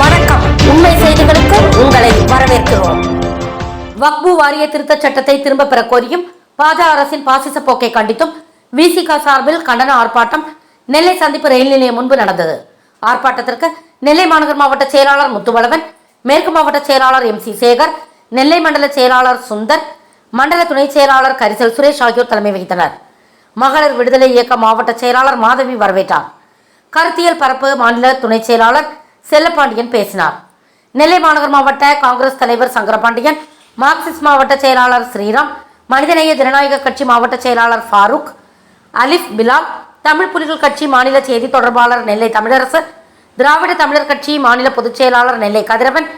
வணக்கம். உண்மை செய்திகளுக்கு உங்களை வரவேற்கிறோம். வக்பு வாரிய திருத்தச் சட்டத்தை திரும்ப பெற கோரியும் பாஜக அரசின் பாசிச போக்கை கண்டித்தும் விசிக சார்பில் கண்டன ஆர்ப்பாட்டம் நெல்லை சந்திப்பு ரயில் நிலையம் முன்பு நடந்தது. ஆர்ப்பாட்டத்திற்கு நெல்லை மாநகர் மாவட்ட செயலாளர் முத்துவளவன் மேற்கு மாவட்ட செயலாளர் எம் சி சேகர் நெல்லை மண்டல செயலாளர் சுந்தர் மண்டல துணை செயலாளர் கரிசல் சுரேஷ் ஆகியோர் தலைமை வகித்தனர். மகளிர் விடுதலை இயக்க மாவட்ட செயலாளர் மாதவி வரவேற்றார். கருத்தியல் பரப்பு மாநில துணை செயலாளர் செல்லப்பாண்டியன் பேசினார். நெல்லை மாநகர் மாவட்ட காங்கிரஸ் தலைவர் சங்கரபாண்டியன் மார்க்சிஸ்ட் மாவட்ட செயலாளர் ஸ்ரீராம் மனிதநேய ஜனநாயக கட்சி மாவட்ட செயலாளர் ஃபாரூக் அலிஃப் பிலால் தமிழ் புலிகள் கட்சி மாநில செய்தி தொடர்பாளர் நெல்லை தமிழரசு திராவிட தமிழர் கட்சி மாநில பொதுச் செயலாளர் நெல்லை கதிரவன்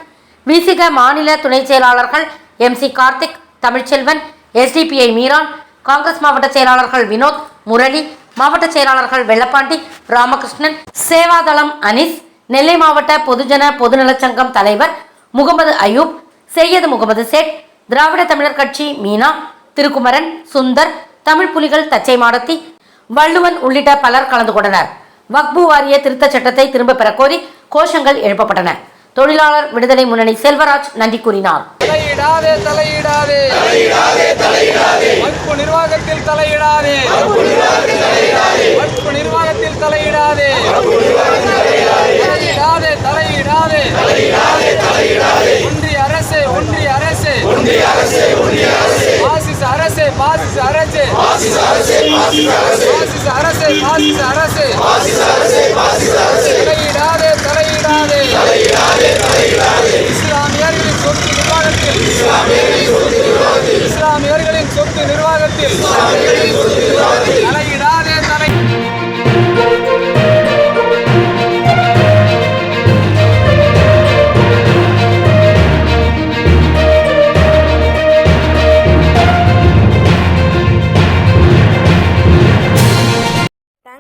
விசிக மாநில துணை செயலாளர்கள் M C Karthik Tamilselvan SDPI Meeran Congress மாவட்ட செயலாளர்கள் வினோத் முரளி மாவட்ட செயலாளர்கள் வெள்ளப்பாண்டி ராமகிருஷ்ணன் சேவாதளம் அனிஸ் நெல்லை மாவட்ட பொதுஜன பொதுநலச் சங்கம் தலைவர் முகமது அயூப் செய்யது முகமது சேட் திராவிட தமிழர் கட்சி மீனா திருக்குமரன் சுந்தர் தமிழ் புலிகள் தச்சை மாடத்தி வள்ளுவன் உள்ளிட்ட பலர் கலந்து கொண்டனர். வக்பு வாரிய திருத்தச் சட்டத்தை திரும்ப பெற கோரி கோஷங்கள் எழுப்பப்பட்டன. தொழிலாளர் விடுதலை முன்னணி செல்வராஜ் நன்றி கூறினார். தலையிடாதே தலையிடாதே. நிர்வாகத்தில் தலையிடாதே. நிர்வாகத்தில் தலையிடாதே. பாசிச அரசே. பாசிச அரசே பாசிச அரசே. தலையிடாதே தலையிடாதே. இஸ்லாமியர்களின் சொத்து நிர்வாகத்தில். இஸ்லாமியர்களின் சொத்து நிர்வாகத்தில். தலையிடாதே தலை